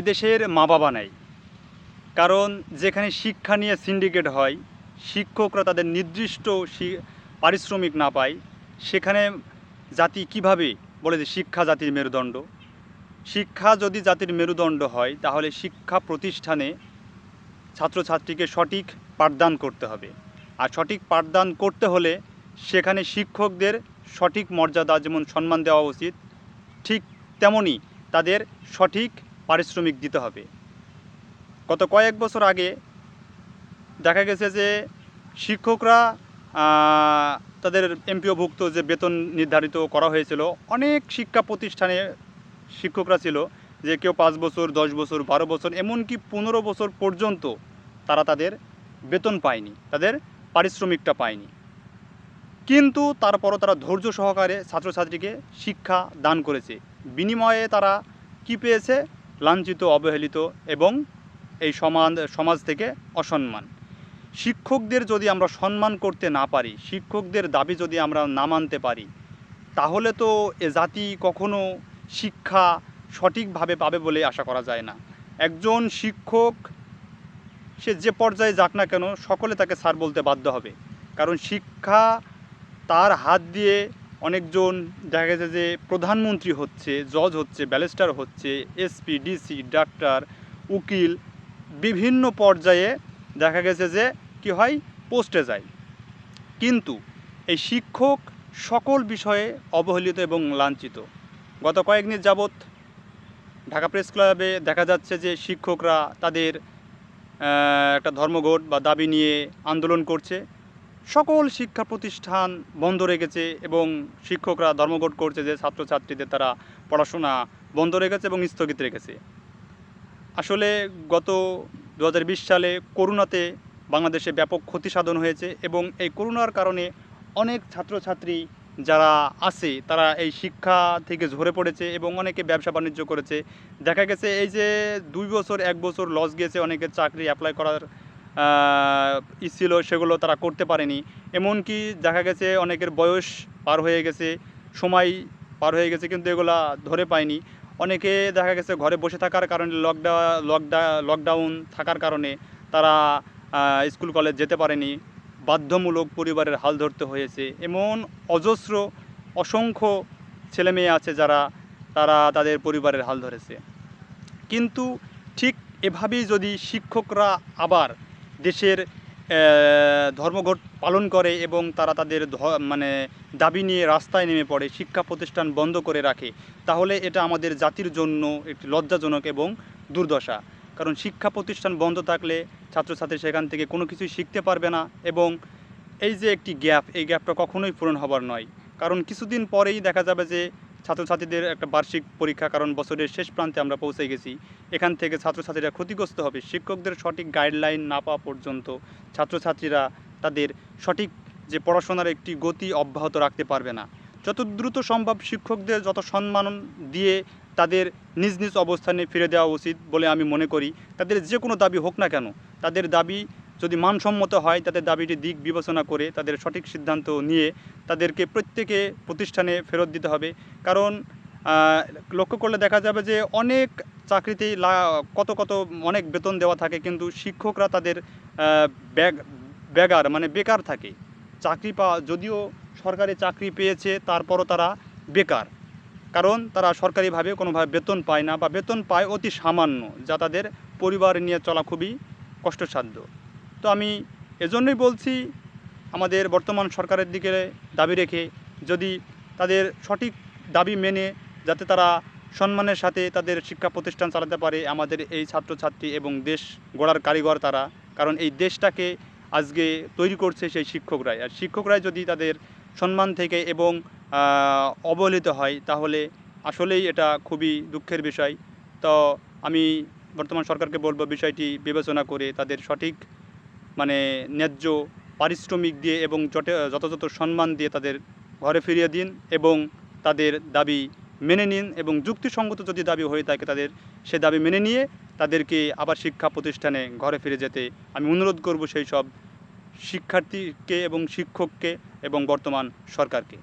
এদেশের মা বাবা নাই। কারণ যেখানে শিক্ষা নিয়ে সিন্ডিকেট হয়, শিক্ষকরা তাদের নির্দিষ্ট পারিশ্রমিক না পায়, সেখানে জাতি কীভাবে বলে যে শিক্ষা জাতির মেরুদণ্ড? শিক্ষা যদি জাতির মেরুদণ্ড হয়, তাহলে শিক্ষা প্রতিষ্ঠানে ছাত্রছাত্রীকে সঠিক পাঠদান করতে হবে। আর সঠিক পাঠদান করতে হলে সেখানে শিক্ষকদের সঠিক মর্যাদা যেমন সম্মান দেওয়া উচিত, ঠিক তেমনই তাদের সঠিক পারিশ্রমিক দিতে হবে। গত কয়েক বছর আগে দেখা গেছে যে শিক্ষকরা তাদের এমপিওভুক্ত যে বেতন নির্ধারিত করা হয়েছিল, অনেক শিক্ষা প্রতিষ্ঠানে শিক্ষকরা ছিল যে কেউ পাঁচ বছর, দশ বছর, বারো বছর, এমনকি পনেরো বছর পর্যন্ত তারা তাদের বেতন পায়নি, তাদের পারিশ্রমিকটা পায়নি। কিন্তু তারপরও তারা ধৈর্য সহকারে ছাত্রছাত্রীকে শিক্ষা দান করেছে। বিনিময়ে তারা কি পেয়েছে? লাঞ্ছিত, অবহেলিত এবং এই সমাজ সমাজ থেকে অসম্মান। শিক্ষকদের যদি আমরা সম্মান করতে না পারি, শিক্ষকদের দাবি যদি আমরা না মানতে পারি, তাহলে তো এ জাতি কখনো শিক্ষা সঠিকভাবে পাবে বলে আশা করা যায় না। একজন শিক্ষক, সে যে পর্যায়ে যাক না কেন, সকলে তাকে স্যার বলতে বাধ্য হবে। কারণ শিক্ষা তার হাত দিয়ে অনেকজন দেখা গেছে যে প্রধানমন্ত্রী হচ্ছে, জজ হচ্ছে, ব্যারিস্টার হচ্ছে, এসপি, ডিসি, ডাক্তার, উকিল, বিভিন্ন পর্যায়ে দেখা গেছে যে কি হয়, পোস্টে যায়। কিন্তু এই শিক্ষক সকল বিষয়ে অবহেলিত এবং লাঞ্ছিত। গত কয়েকদিন যাবৎ ঢাকা প্রেস ক্লাবে দেখা যাচ্ছে যে শিক্ষকরা তাদের একটা ধর্মঘট বা দাবি নিয়ে আন্দোলন করছে। সকল শিক্ষা প্রতিষ্ঠান বন্ধ রেখেছে এবং শিক্ষকরা ধর্মঘট করছে যে ছাত্রছাত্রীদের তারা পড়াশোনা বন্ধ রেখেছে এবং স্থগিত রেখেছে। আসলে গত দু হাজার বিশ সালে করোনাতে বাংলাদেশে ব্যাপক ক্ষতি সাধন হয়েছে এবং এই করোনার কারণে অনেক ছাত্রছাত্রী যারা আছে, তারা এই শিক্ষা থেকে ঝরে পড়েছে এবং অনেকে ব্যবসা বাণিজ্য করেছে। দেখা গেছে এই যে দুই বছর, এক বছর লস গিয়েছে অনেকে চাকরি অ্যাপ্লাই করার ই ছিল, সেগুলো তারা করতে পারেনি। এমনকি দেখা গেছে অনেকের বয়স পার হয়ে গেছে, সময় পার হয়ে গেছে, কিন্তু এগুলা ধরে পায়নি। অনেকে দেখা গেছে ঘরে বসে থাকার কারণে লকডা লকডা লকডাউন থাকার কারণে তারা স্কুল কলেজ যেতে পারেনি। বাধ্যমূলক পরিবারের হাল ধরতে হয়েছে। এমন অজস্র, অসংখ্য ছেলেমেয়ে আছে যারা, তারা তাদের পরিবারের হাল ধরেছে। কিন্তু ঠিক এভাবেই যদি শিক্ষকরা আবার দেশের ধর্মঘট পালন করে এবং তারা তাদের মানে দাবি নিয়ে রাস্তায় নেমে পড়ে, শিক্ষা প্রতিষ্ঠান বন্ধ করে রাখে, তাহলে এটা আমাদের জাতির জন্য একটি লজ্জাজনক এবং দুর্দশা। কারণ শিক্ষা প্রতিষ্ঠান বন্ধ থাকলে ছাত্রছাত্রী সেখান থেকে কোনো কিছুই শিখতে পারবে না এবং এই যে একটি গ্যাপ, এই গ্যাপটা কখনোই পূরণ হবার নয়। কারণ কিছুদিন পরেই দেখা যাবে যে ছাত্রছাত্রীদের একটা বার্ষিক পরীক্ষা, কারণ বছরের শেষ প্রান্তে আমরা পৌঁছে গেছি। এখান থেকে ছাত্রছাত্রীরা ক্ষতিগ্রস্ত হবে। শিক্ষকদের সঠিক গাইডলাইন না পাওয়া পর্যন্ত ছাত্রছাত্রীরা তাদের সঠিক যে পড়াশোনার একটি গতি অব্যাহত রাখতে পারবে না। যত দ্রুত সম্ভব শিক্ষকদের যত সম্মান দিয়ে তাদের নিজ নিজ অবস্থানে ফিরে দেওয়া উচিত বলে আমি মনে করি। তাদের যে কোনো দাবি হোক না কেন, তাদের দাবি যদি মানসম্মত হয় তাদের দাবিটি দিক বিবেচনা করে তাদের সঠিক সিদ্ধান্ত নিয়ে তাদেরকে প্রত্যেকে প্রতিষ্ঠানে ফেরত দিতে হবে। কারণ লক্ষ্য করলে দেখা যাবে যে অনেক চাকরিতেই কত কত অনেক বেতন দেওয়া থাকে কিন্তু শিক্ষকরা তাদের ব্যাগ, বেগার মানে বেকার থাকে। চাকরি পাওয়া যদিও সরকারি চাকরি পেয়েছে তারপরও তারা বেকার। কারণ তারা সরকারিভাবে কোনোভাবে বেতন পায় না বা বেতন পায় অতি সামান্য, যা তাদের পরিবার নিয়ে চলা খুবই কষ্টসাধ্য। তো আমি এজন্যই বলছি, আমাদের বর্তমান সরকারের দিকে দাবি রেখে যদি তাদের সঠিক দাবি মেনে যাতে তারা সম্মানের সাথে তাদের শিক্ষা প্রতিষ্ঠান চালাতে পারে, আমাদের এই ছাত্রছাত্রী এবং দেশ গড়ার কারিগর তারা। কারণ এই দেশটাকে আজকে তৈরি করছে সেই শিক্ষকরাই। আর শিক্ষকরাই যদি তাদের সম্মান থেকে এবং অবহেলিত হয়, তাহলে আসলেই এটা খুবই দুঃখের বিষয়। তো আমি বর্তমান সরকারকে বলব বিষয়টি বিবেচনা করে তাদের সঠিক মানে ন্যায্য পারিশ্রমিক দিয়ে এবং যথাযথ সম্মান দিয়ে তাদের ঘরে ফিরিয়ে দিন এবং তাদের দাবি মেনে নিন এবং যুক্তিসঙ্গত যদি দাবি হয়ে থাকে তাদের, সে দাবি মেনে নিয়ে তাদেরকে আবার শিক্ষা প্রতিষ্ঠানে ঘরে ফিরে যেতে আমি অনুরোধ করব সেই সব শিক্ষার্থীকে এবং শিক্ষককে এবং বর্তমান সরকারকে।